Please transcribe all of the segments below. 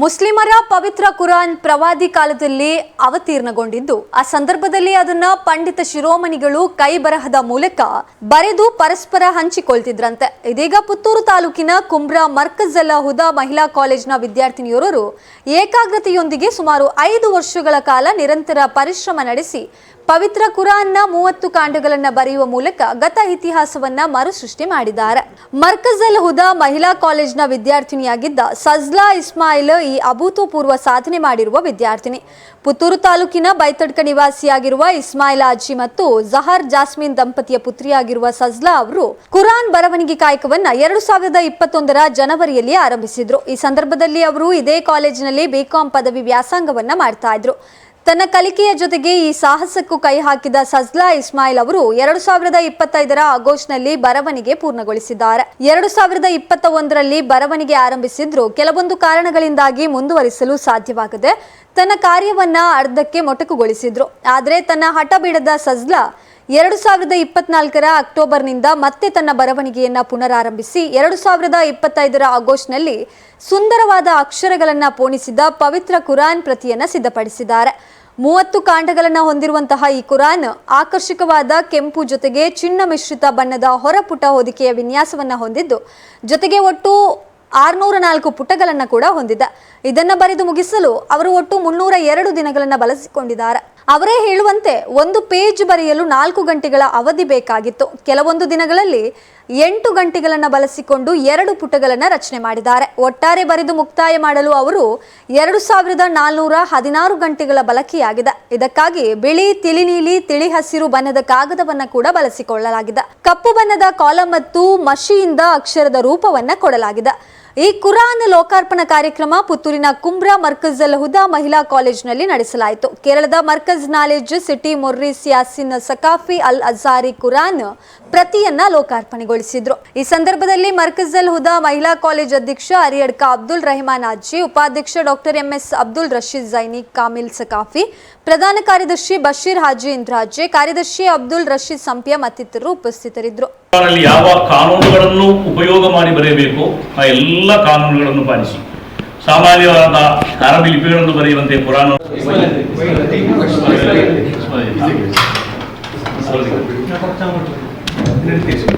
ಮುಸ್ಲಿಮರ ಪವಿತ್ರ ಕುರಾನ್ ಪ್ರವಾದಿ ಕಾಲದಲ್ಲಿ ಅವತೀರ್ಣಗೊಂಡಿದ್ದು, ಆ ಸಂದರ್ಭದಲ್ಲಿ ಅದನ್ನ ಪಂಡಿತ ಶಿರೋಮಣಿಗಳು ಕೈ ಬರಹದ ಮೂಲಕ ಬರೆದು ಪರಸ್ಪರ ಹಂಚಿಕೊಳ್ತಿದ್ರಂತೆ. ಇದೀಗ ಪುತ್ತೂರು ತಾಲೂಕಿನ ಕುಂಬ್ರಾ ಮರ್ಕಜ್ ಹುದಾ ಮಹಿಳಾ ಕಾಲೇಜ್ನ ವಿದ್ಯಾರ್ಥಿನಿಯೋರರು ಏಕಾಗ್ರತೆಯೊಂದಿಗೆ ಸುಮಾರು ಐದು ವರ್ಷಗಳ ಕಾಲ ನಿರಂತರ ಪರಿಶ್ರಮ ನಡೆಸಿ ಪವಿತ್ರ ಕುರಾನ್ನ ಮೂವತ್ತು ಕಾಂಡಗಳನ್ನು ಬರೆಯುವ ಮೂಲಕ ಗತ ಇತಿಹಾಸವನ್ನ ಮರುಸೃಷ್ಟಿ ಮಾಡಿದ್ದಾರೆ. ಮರ್ಕಜ್ ಅಲ್ ಹುದಾ ಮಹಿಳಾ ಕಾಲೇಜ್ನ ವಿದ್ಯಾರ್ಥಿನಿಯಾಗಿದ್ದ ಸಜ್ಲಾ ಇಸ್ಮಾಯಿಲ್ ಈ ಅಭೂತಪೂರ್ವ ಸಾಧನೆ ಮಾಡಿರುವ ವಿದ್ಯಾರ್ಥಿನಿ. ಪುತ್ತೂರು ತಾಲೂಕಿನ ಬೈತಡ್ಕ ನಿವಾಸಿಯಾಗಿರುವ ಇಸ್ಮಾಯಿಲ್ ಅಜ್ಜಿ ಮತ್ತು ಜಹರ್ ಜಾಸ್ಮಿನ್ ದಂಪತಿಯ ಪುತ್ರಿಯಾಗಿರುವ ಸಜ್ಲಾ ಅವರು ಕುರಾನ್ ಬರವಣಿಗೆ ಕಾಯಕವನ್ನ ಎರಡು ಸಾವಿರದ ಇಪ್ಪತ್ತೊಂದರ ಜನವರಿಯಲ್ಲಿ ಆರಂಭಿಸಿದ್ರು. ಈ ಸಂದರ್ಭದಲ್ಲಿ ಅವರು ಇದೇ ಕಾಲೇಜಿನಲ್ಲಿ ಬಿಕಾಂ ಪದವಿ ವ್ಯಾಸಂಗವನ್ನ ಮಾಡ್ತಾ ಇದ್ರು. ತನ್ನ ಕಲಿಕೆಯ ಜೊತೆಗೆ ಈ ಸಾಹಸಕ್ಕೂ ಕೈ ಹಾಕಿದ ಸಜ್ಲಾ ಇಸ್ಮಾಯಿಲ್ ಅವರು ಎರಡು ಸಾವಿರದ ಇಪ್ಪತ್ತೈದರ ಆಗಸ್ಟ್ನಲ್ಲಿ ಬರವಣಿಗೆ ಪೂರ್ಣಗೊಳಿಸಿದ್ದಾರೆ. ಎರಡು ಸಾವಿರದ ಇಪ್ಪತ್ತ ಒಂದರಲ್ಲಿ ಬರವಣಿಗೆ ಆರಂಭಿಸಿದ್ರು. ಕೆಲವೊಂದು ಕಾರಣಗಳಿಂದಾಗಿ ಮುಂದುವರಿಸಲು ಸಾಧ್ಯವಾಗದೆ ತನ್ನ ಕಾರ್ಯವನ್ನ ಅರ್ಧಕ್ಕೆ ಮೊಟಕುಗೊಳಿಸಿದ್ರು. ಆದರೆ ತನ್ನ ಹಠ ಬಿಡದ ಸಜ್ಲಾ ಎರಡು ಸಾವಿರದ ಇಪ್ಪತ್ನಾಲ್ಕರ ಅಕ್ಟೋಬರ್ನಿಂದ ಮತ್ತೆ ತನ್ನ ಬರವಣಿಗೆಯನ್ನ ಪುನರಾರಂಭಿಸಿ, ಎರಡು ಸಾವಿರದ ಇಪ್ಪತ್ತೈದರ ಆಗಸ್ಟ್ನಲ್ಲಿ ಸುಂದರವಾದ ಅಕ್ಷರಗಳನ್ನು ಪೋಣಿಸಿದ ಪವಿತ್ರ ಕುರಾನ್ ಪ್ರತಿಯನ್ನು ಸಿದ್ಧಪಡಿಸಿದ್ದಾರೆ. ಮೂವತ್ತು ಕಾಂಡಗಳನ್ನು ಹೊಂದಿರುವಂತಹ ಈ ಕುರಾನ್ ಆಕರ್ಷಕವಾದ ಕೆಂಪು ಜೊತೆಗೆ ಚಿನ್ನ ಮಿಶ್ರಿತ ಬಣ್ಣದ ಹೊರಪುಟ ಹೊದಿಕೆಯ ವಿನ್ಯಾಸವನ್ನು ಹೊಂದಿದ್ದು, ಜೊತೆಗೆ ಒಟ್ಟು ಆರ್ನೂರ ನಾಲ್ಕು ಪುಟಗಳನ್ನು ಕೂಡ ಹೊಂದಿದ್ದ ಇದನ್ನು ಬರೆದು ಮುಗಿಸಲು ಅವರು ಒಟ್ಟು ಮುನ್ನೂರ ಎರಡು ದಿನಗಳನ್ನು ಬಳಸಿಕೊಂಡಿದ್ದಾರೆ. ಅವರೇ ಹೇಳುವಂತೆ ಒಂದು ಪೇಜ್ ಬರೆಯಲು ನಾಲ್ಕು ಗಂಟೆಗಳ ಅವಧಿ ಬೇಕಾಗಿತ್ತು. ಕೆಲವೊಂದು ದಿನಗಳಲ್ಲಿ ಎಂಟು ಗಂಟೆಗಳನ್ನು ಬಳಸಿಕೊಂಡು ಎರಡು ಪುಟಗಳನ್ನು ರಚನೆ ಮಾಡಿದ್ದಾರೆ. ಒಟ್ಟಾರೆ ಬರೆದು ಮುಕ್ತಾಯ ಮಾಡಲು ಅವರು ಎರಡು ಸಾವಿರದ ನಾಲ್ನೂರ ಹದಿನಾರು ಗಂಟೆಗಳ ಬಳಕೆಯಾಗಿದೆ. ಇದಕ್ಕಾಗಿ ಬಿಳಿ ತಿಳಿ ನೀಲಿ ತಿಳಿ ಹಸಿರು ಬಣ್ಣದ ಕಾಗದವನ್ನು ಕೂಡ ಬಳಸಿಕೊಳ್ಳಲಾಗಿದೆ. ಕಪ್ಪು ಬಣ್ಣದ ಕಾಲಂ ಮತ್ತು ಮಷಿಯಿಂದ ಅಕ್ಷರದ ರೂಪವನ್ನ ಕೊಡಲಾಗಿದೆ. ಈ ಕುರಾನ್ ಲೋಕಾರ್ಪಣಾ ಕಾರ್ಯಕ್ರಮ ಪುತ್ತೂರಿನ ಕುಂಬ್ರಾ ಮರ್ಕಜ್ ಅಲ್ ಹುದಾ ಮಹಿಳಾ ಕಾಲೇಜಿನಲ್ಲಿ ನಡೆಸಲಾಯಿತು. ಕೇರಳದ ಮರ್ಕಜ್ ನಾಲೆಜ್ ಸಿಟಿ ಮೊರ್ರಿಸ್ ಯಾಸಿನ್ ಸಕಾಫಿ ಅಲ್ ಅಜಾರಿ ಕುರಾನ್ ಪ್ರತಿಯನ್ನ ಲೋಕಾರ್ಪಣೆಗೊಳಿಸಿದ್ರು. ಈ ಸಂದರ್ಭದಲ್ಲಿ ಮರ್ಕಜಲ್ ಅಲ್ ಹುದಾ ಮಹಿಳಾ ಕಾಲೇಜ್ ಅಧ್ಯಕ್ಷ ಅರಿಯಡ್ಕ ಅಬ್ದುಲ್ ರೆಹಮಾನ್ ಅಜ್ಜಿ ಉಪಾಧ್ಯಕ್ಷ ಡಾಕ್ಟರ್ ಎಂಎಸ್ ಅಬ್ದುಲ್ ರಶೀದ್ ಜೈನಿ ಕಾಮಿಲ್ ಸಕಾಫಿ ಪ್ರಧಾನ ಕಾರ್ಯದರ್ಶಿ ಬಶೀರ್ ಹಾಜಿ ಇಂದ್ರಾಜೆ ಕಾರ್ಯದರ್ಶಿ ಅಬ್ದುಲ್ ರಶೀದ್ ಸಂಪ್ಯ ಮತ್ತಿತರರು ಉಪಸ್ಥಿತರಿದ್ದರು. ಯಾವ ಕಾನೂನುಗಳನ್ನು ಉಪಯೋಗ ಮಾಡಿ ಬರೆಯಬೇಕು ಆ ಎಲ್ಲ ಕಾನೂನುಗಳನ್ನು ಪಾಲಿಸಿ. ಸಾಮಾನ್ಯವಾದ ಅರಬಿ ಲಿಪಿಗಳನ್ನು ಬರೆಯುವಂತೆ ಪುರಾಣ Gracias.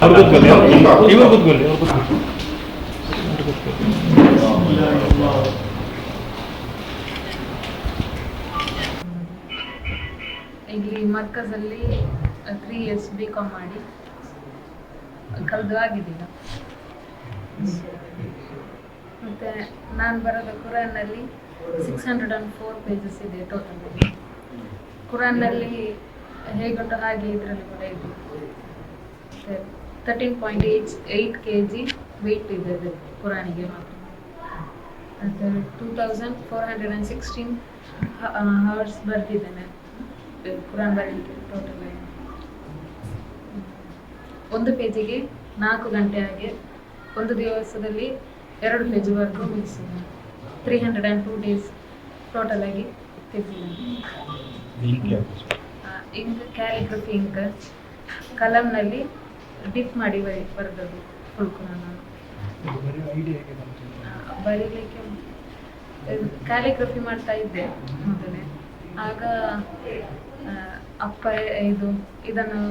ಅವ್ರು ಕೂತ್ಕೊಳ್ಳಿ ಇವ್ರು ಕೂತ್ಕೊಳ್ಳಿ ಅವ್ರು ಕೂತ್ಕೊಳ್ಳಿ ಇಲ್ಲಿ ಮರ್ಕಜಲ್ಲಿ ತ್ರೀ ಇಯರ್ಸ್ ಬಿ ಕಾಮ್ ಮಾಡಿ ಕಳೆದು ಆಗಿದ್ದೀಗ ಮತ್ತು ನಾನು ಬರೋದು ಕುರಾನ್ನಲ್ಲಿ six hundred and four pages ಇದೆ ಟೋಟಲ್ ಕುರಾನ್ನಲ್ಲಿ ಹೇಗುಂಟು ಹಾಗೆ ಇದರಲ್ಲಿ ಕೂಡ ಇದೆ. Thirteen point eight eight K G weight ಇದೆ ಅದು ಕುರಾನಿಗೆ ಮಾತ್ರ. ಮತ್ತು two thousand four hundred and sixteen hours ಬರೆದಿದ್ದೇನೆ. ಕುರಾನ್ ಬರೀಲಿಕ್ಕೆ ಟೋಟಲ್ ಒಂದು ಪೇಜಿಗೆ ನಾಲ್ಕು ಗಂಟೆ ಹಾಗೆ. ಒಂದು ದಿವಸದಲ್ಲಿ ಎರಡು ಪೇಜ್ವರೆಗೂ mix three hundred and two days total ಆಗಿ ಇಂಕ್ ಕ್ಯಾಲಿಗ್ರಫಿ ಇಂಕ್ ಕಲಮ್ನಲ್ಲಿ ಡಿಪ್ ಮಾಡಿ ಬರಿ ಬರೆದದ್ದು ಕುರಾನ್ ನಾನು ಬರೀಲಿಕ್ಕೆ ಕ್ಯಾಲಿಗ್ರಫಿ ಮಾಡ್ತಾ ಇದ್ದೆ ಮೊದಲೇ ಆಗ ಅಪ್ಪ ಇದು ಇದನ್ನು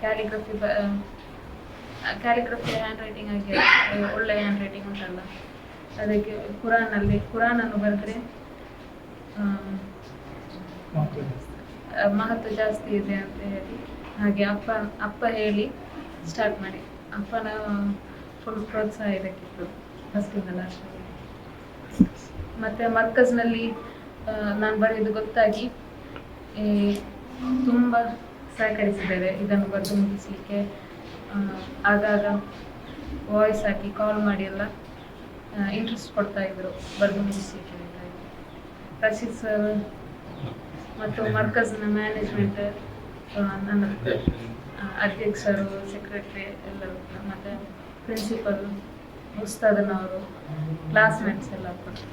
ಕ್ಯಾಲಿಗ್ರಫಿ ಕ್ಯಾಲಿಗ್ರಫಿ ಹ್ಯಾಂಡ್ ರೈಟಿಂಗ್ ಆಗಿ ಒಳ್ಳೆ ಹ್ಯಾಂಡ್ ರೈಟಿಂಗ್ ಉಂಟಲ್ಲ. ಅದಕ್ಕೆ ಕುರಾನಲ್ಲಿ ಕುರಾನನ್ನು ಬರೆದ್ರೆ ಮಹತ್ವ. ಜಾಸ್ತಿ ಇದೆ ಅಂತ ಹೇಳಿ. ಹಾಗೆ ಅಪ್ಪ ಅಪ್ಪ ಹೇಳಿ ಸ್ಟಾರ್ಟ್ ಮಾಡಿ. ಅಪ್ಪನ ಫುಲ್ ಪ್ರೋತ್ಸಾಹ ಇದಕ್ಕಿತ್ತು ಫಸ್ಟಿಂದ ಲಾಸ್ಟ್ ಮತ್ತು ಮರ್ಕಜ್ನಲ್ಲಿ ನಾನು ಬರೆಯೋದು ಗೊತ್ತಾಗಿ ಈ ತುಂಬ ಸಹಕರಿಸಿದ್ದೇವೆ. ಇದನ್ನು ಬರೆದು ಮುಗಿಸಲಿಕ್ಕೆ ಆಗಾಗ ವಾಯ್ಸ್ ಹಾಕಿ ಕಾಲ್ ಮಾಡಿ ಎಲ್ಲ ಇಂಟ್ರೆಸ್ಟ್ ಕೊಡ್ತಾ ಇದ್ರು ಬರೆದು ಮುಗಿಸಲಿಕ್ಕೆ ರಶೀದ್ ಸರ್ ಮತ್ತು ಮರ್ಕಜ್ನ ಮ್ಯಾನೇಜ್ಮೆಂಟ್ ನನ್ನ ಅಧ್ಯಕ್ಷರು ಸೆಕ್ರೆಟರಿ ಎಲ್ಲರೂ ಮತ್ತು ಪ್ರಿನ್ಸಿಪಲ್ ಉಸ್ತಾದನವರು ಕ್ಲಾಸ್ಮೇಟ್ಸ್ ಎಲ್ಲ ಕೊಡ್ತಾರೆ